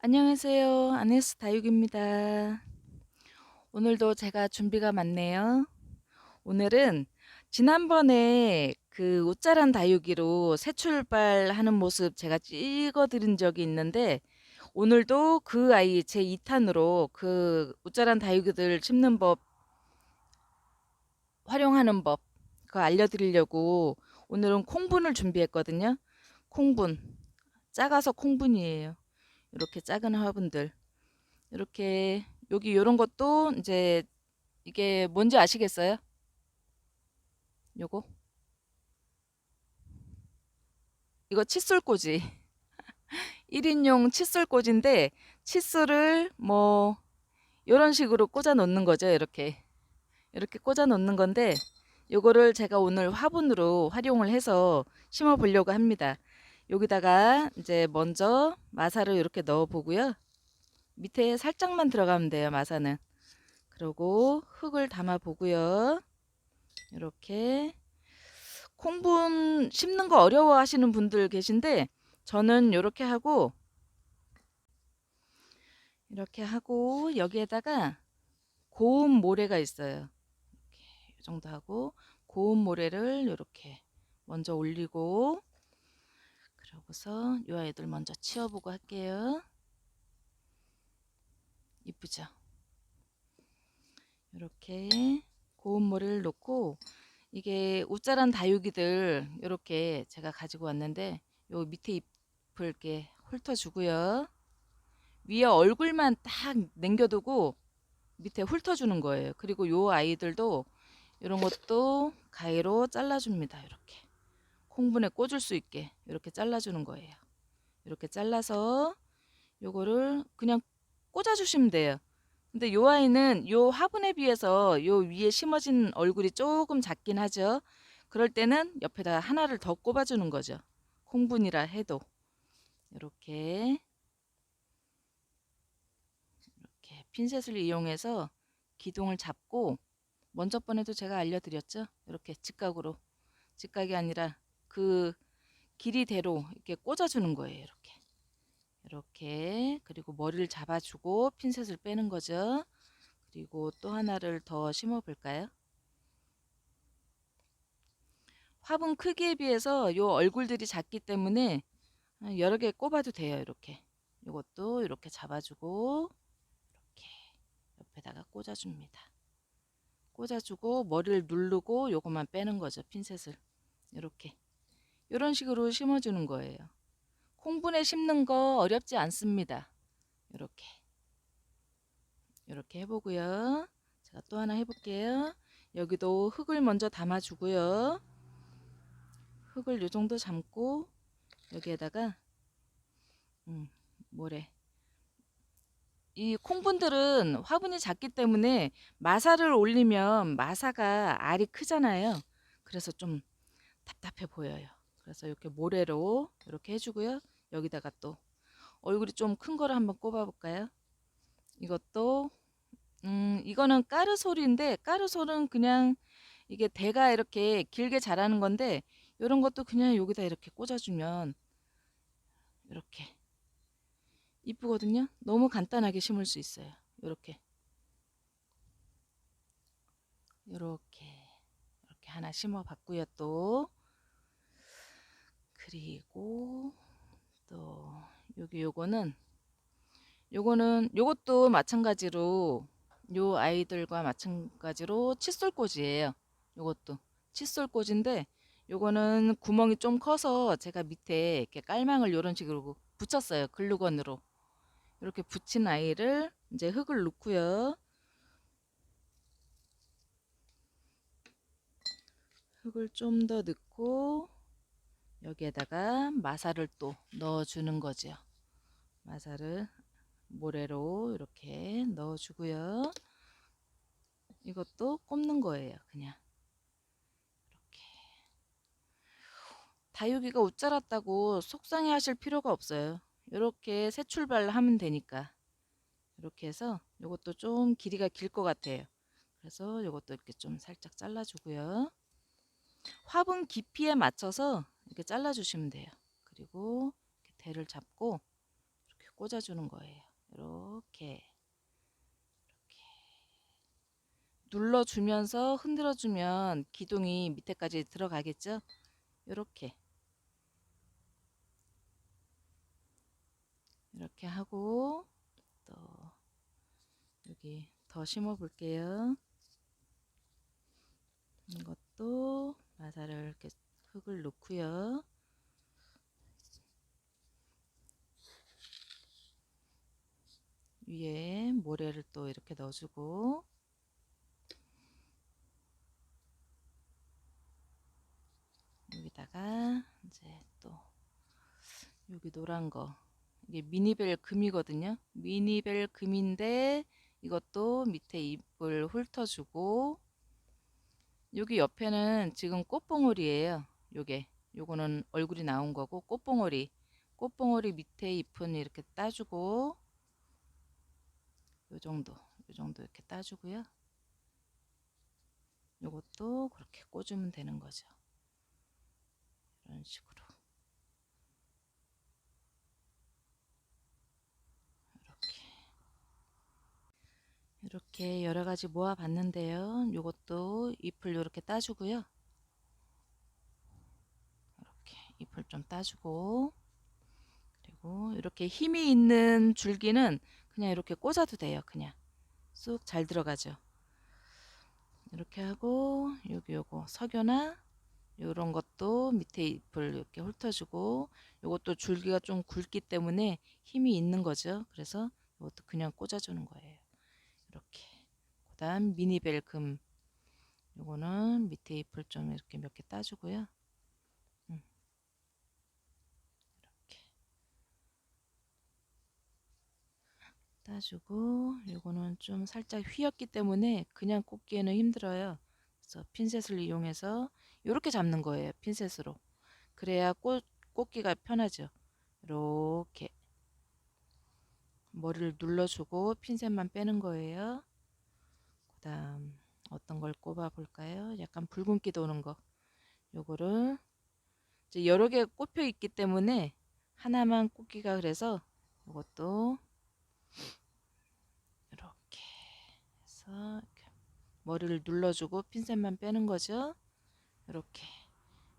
안녕하세요. 아네스 다육입니다. 오늘도 제가 준비가 많네요. 오늘은 지난번에 그 옷자란 다육이로 새 출발하는 모습 제가 찍어드린 적이 있는데 오늘도 그 아이 제 2탄으로 그 옷자란 다육이들 심는 법 활용하는 법 그거 알려드리려고 오늘은 콩분을 준비했거든요. 콩분 작아서 콩분이에요. 이렇게 작은 화분들. 이렇게 여기 요런 것도 이제 이게 뭔지 아시겠어요? 요거? 이거 칫솔꽂이. 1인용 칫솔꽂이인데 칫솔을 뭐 이런 식으로 꽂아 놓는 거죠 이렇게. 이렇게 꽂아 놓는 건데 요거를 제가 오늘 화분으로 활용을 해서 심어 보려고 합니다 여기다가 이제 먼저 마사를 이렇게 넣어 보고요. 밑에 살짝만 들어가면 돼요 마사는. 그리고 흙을 담아 보고요. 이렇게. 콩분 심는 거 어려워 하시는 분들 계신데 저는 이렇게 하고 이렇게 하고 여기에다가 고운 모래가 있어요. 이렇게 이 정도 하고 고운 모래를 이렇게 먼저 올리고 그러고서 이 아이들 먼저 치워보고 할게요. 이쁘죠? 이렇게 고운 모래를 놓고 이게 옷자란 다육이들 이렇게 제가 가지고 왔는데 요 밑에 잎을 이렇게 훑어주고요. 위에 얼굴만 딱 남겨두고 밑에 훑어주는 거예요. 그리고 요 아이들도 이런 것도 가위로 잘라줍니다. 이렇게 콩분에 꽂을 수 있게 이렇게 잘라주는 거예요 이렇게 잘라서 요거를 그냥 꽂아주시면 돼요 근데 요 아이는 요 화분에 비해서 요 위에 심어진 얼굴이 조금 작긴 하죠. 그럴 때는 옆에다 하나를 더 꼽아주는 거죠. 콩분이라 해도 이렇게 이렇게 핀셋을 이용해서 기둥을 잡고 먼저 번에도 제가 알려드렸죠. 이렇게 직각으로 직각이 아니라 그 길이대로 이렇게 꽂아주는 거예요. 이렇게 이렇게 그리고 머리를 잡아주고 핀셋을 빼는 거죠. 그리고 또 하나를 더 심어 볼까요? 화분 크기에 비해서 요 얼굴들이 작기 때문에 여러 개 꼽아도 돼요. 이렇게 이것도 이렇게 잡아주고 이렇게 옆에다가 꽂아줍니다. 꽂아주고 머리를 누르고 요것만 빼는 거죠. 핀셋을 이렇게 이런 식으로 심어주는 거예요. 콩분에 심는 거 어렵지 않습니다. 이렇게 이렇게 해보고요. 제가 또 하나 해볼게요. 여기도 흙을 먼저 담아주고요. 흙을 요 정도 담고 여기에다가 음, 모래 이 콩분들은 화분이 작기 때문에 마사를 올리면 마사가 알이 크잖아요. 그래서 좀 답답해 보여요. 그래서 이렇게 모래로 이렇게 해주고요. 여기다가 또 얼굴이 좀 큰 거를 한번 꼽아 볼까요? 이것도 음 이거는 까르솔인데 까르솔은 그냥 이게 대가 이렇게 길게 자라는 건데 이런 것도 그냥 여기다 이렇게 꽂아주면 이렇게 이쁘거든요. 너무 간단하게 심을 수 있어요. 이렇게 이렇게 이렇게 하나 심어 봤고요. 또 그리고 또 여기 요거는 요거는 요것도 마찬가지로 요 아이들과 마찬가지로 칫솔꽂이에요. 요것도 칫솔꽂인데 요거는 구멍이 좀 커서 제가 밑에 이렇게 깔망을 요런 식으로 붙였어요. 글루건으로. 이렇게 붙인 아이를 이제 흙을 넣고요. 흙을 좀 더 넣고 여기에다가 마사를 또 넣어주는 거죠. 마사를 모래로 이렇게 넣어주고요. 이것도 꼽는 거예요. 그냥 이렇게 다육이가 옷 자랐다고 속상해 하실 필요가 없어요. 이렇게 새 출발하면 되니까 이렇게 해서 이것도 좀 길이가 길 것 같아요. 그래서 이것도 이렇게 좀 살짝 잘라주고요. 화분 깊이에 맞춰서 이렇게 잘라주시면 돼요. 그리고 이렇게 대를 잡고 이렇게 꽂아주는 거예요. 이렇게 이렇게 눌러주면서 흔들어주면 기둥이 밑에까지 들어가겠죠? 이렇게 이렇게 하고 또 여기 더 심어 볼게요. 이것도 마사를 이렇게 흙을 넣고요. 위에 모래를 또 이렇게 넣어주고 여기다가 이제 또 여기 노란 거 이게 미니벨 금이거든요. 미니벨 금인데 이것도 밑에 잎을 훑어주고 여기 옆에는 지금 꽃봉오리예요. 요게 요거는 얼굴이 나온 거고 꽃봉오리 꽃봉오리 밑에 잎은 이렇게 따주고 요 정도 요 정도 이렇게 따주고요. 요것도 그렇게 꽂으면 되는 거죠. 이런 식으로 이렇게 여러 가지 모아 봤는데요. 요것도 잎을 이렇게 따주고요. 이렇게 잎을 좀 따주고 그리고 이렇게 힘이 있는 줄기는 그냥 이렇게 꽂아도 돼요. 그냥 쑥 잘 들어가죠. 이렇게 하고 여기 요거 석유나 요런 것도 밑에 잎을 이렇게 훑어주고 요것도 줄기가 좀 굵기 때문에 힘이 있는 거죠. 그래서 이것도 그냥 꽂아주는 거예요. 이렇게 그 다음 미니벨 금 요거는 밑에 잎을 좀 이렇게 몇 개 따주고요. 음. 이렇게 따주고 요거는 좀 살짝 휘었기 때문에 그냥 꽂기에는 힘들어요. 그래서 핀셋을 이용해서 이렇게 잡는 거예요. 핀셋으로. 그래야 꽂, 꽂기가 편하죠. 이렇게 머리를 눌러주고 핀셋만 빼는 거예요. 그 다음 어떤 걸 꼽아 볼까요? 약간 붉은기 도는 거. 요거를 여러 개 꼽혀 있기 때문에 하나만 꽂기가 그래서 이것도 이렇게 이렇게 머리를 눌러주고 핀셋만 빼는 거죠. 이렇게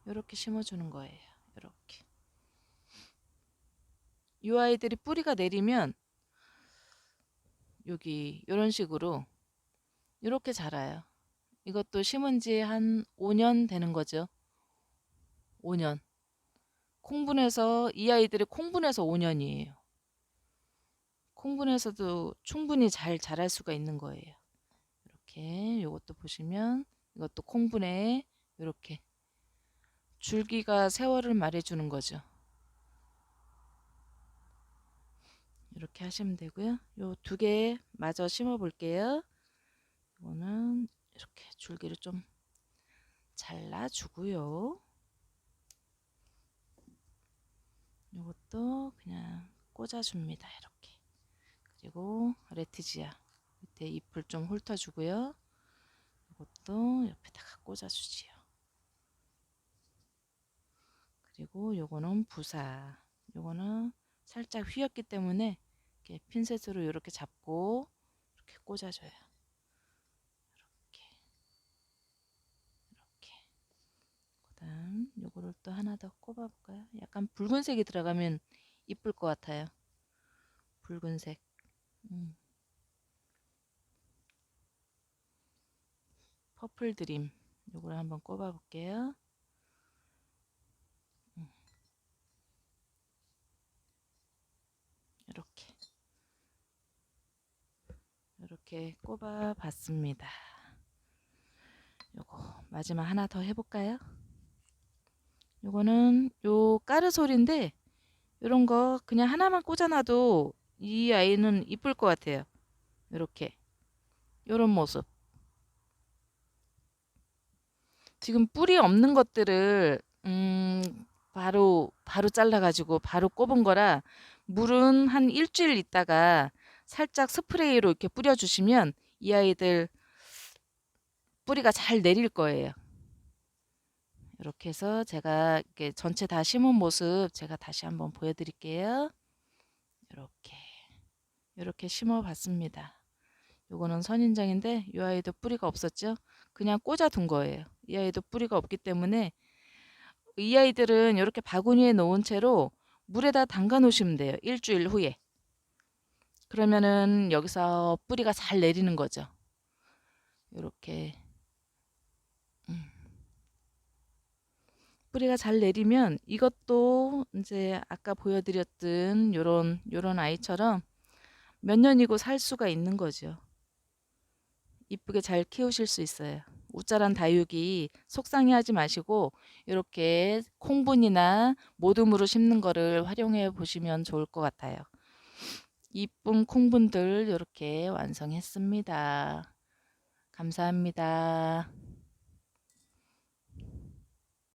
이렇게 심어주는 거예요. 이렇게 이 아이들이 뿌리가 내리면 여기 이런 식으로 이렇게 자라요. 이것도 심은 지 한 5년 되는 거죠. 5년. 콩분해서 이 아이들이 콩분해서 5년이에요. 콩분해서도 충분히 잘 자랄 수가 있는 거예요. 이렇게 이것도 보시면 이것도 콩분해 이렇게 줄기가 세월을 말해주는 거죠. 이렇게 하시면 되고요. 요 두 개 마저 심어 볼게요. 이거는 이렇게 줄기를 좀 잘라주고요. 이것도 그냥 꽂아줍니다. 이렇게. 그리고 레티지아 밑에 잎을 좀 훑어주고요. 이것도 옆에다가 꽂아주지요. 그리고 요거는 부사. 요거는 살짝 휘었기 때문에 이렇게 핀셋으로 이렇게 잡고 이렇게 꽂아줘요. 이렇게 이렇게. 그다음 요거를 또 하나 더 꼽아볼까요? 약간 붉은색이 들어가면 이쁠 것 같아요. 붉은색. 음. 퍼플 드림. 요걸 한번 꼽아 볼게요. 이렇게 이렇게 꼽아 봤습니다. 요거 마지막 하나 더 해볼까요? 요거는 요 까르솔인데 이런 거 그냥 하나만 꽂아놔도 이 아이는 이쁠 것 같아요. 이렇게 요런 모습. 지금 뿌리 없는 것들을 음 바로 바로 잘라가지고 바로 꼽은 거라 물은 한 일주일 있다가 살짝 스프레이로 이렇게 뿌려주시면 이 아이들 뿌리가 잘 내릴 거예요. 이렇게 해서 제가 이렇게 전체 다 심은 모습 제가 다시 한번 보여드릴게요. 이렇게 이렇게 심어 봤습니다. 요거는 선인장인데 이 아이도 뿌리가 없었죠? 그냥 꽂아 둔 거예요. 이 아이도 뿌리가 없기 때문에 이 아이들은 이렇게 바구니에 놓은 채로 물에다 담가 놓으시면 돼요. 일주일 후에. 그러면은 여기서 뿌리가 잘 내리는 거죠. 이렇게 음. 뿌리가 잘 내리면 이것도 이제 아까 보여드렸던 요런 요런 아이처럼 몇 년이고 살 수가 있는 거죠. 이쁘게 잘 키우실 수 있어요. 우짜란 다육이 속상해하지 마시고 이렇게 콩분이나 모둠으로 심는 거를 활용해 보시면 좋을 것 같아요. 이쁜 콩분들 이렇게 완성했습니다. 감사합니다.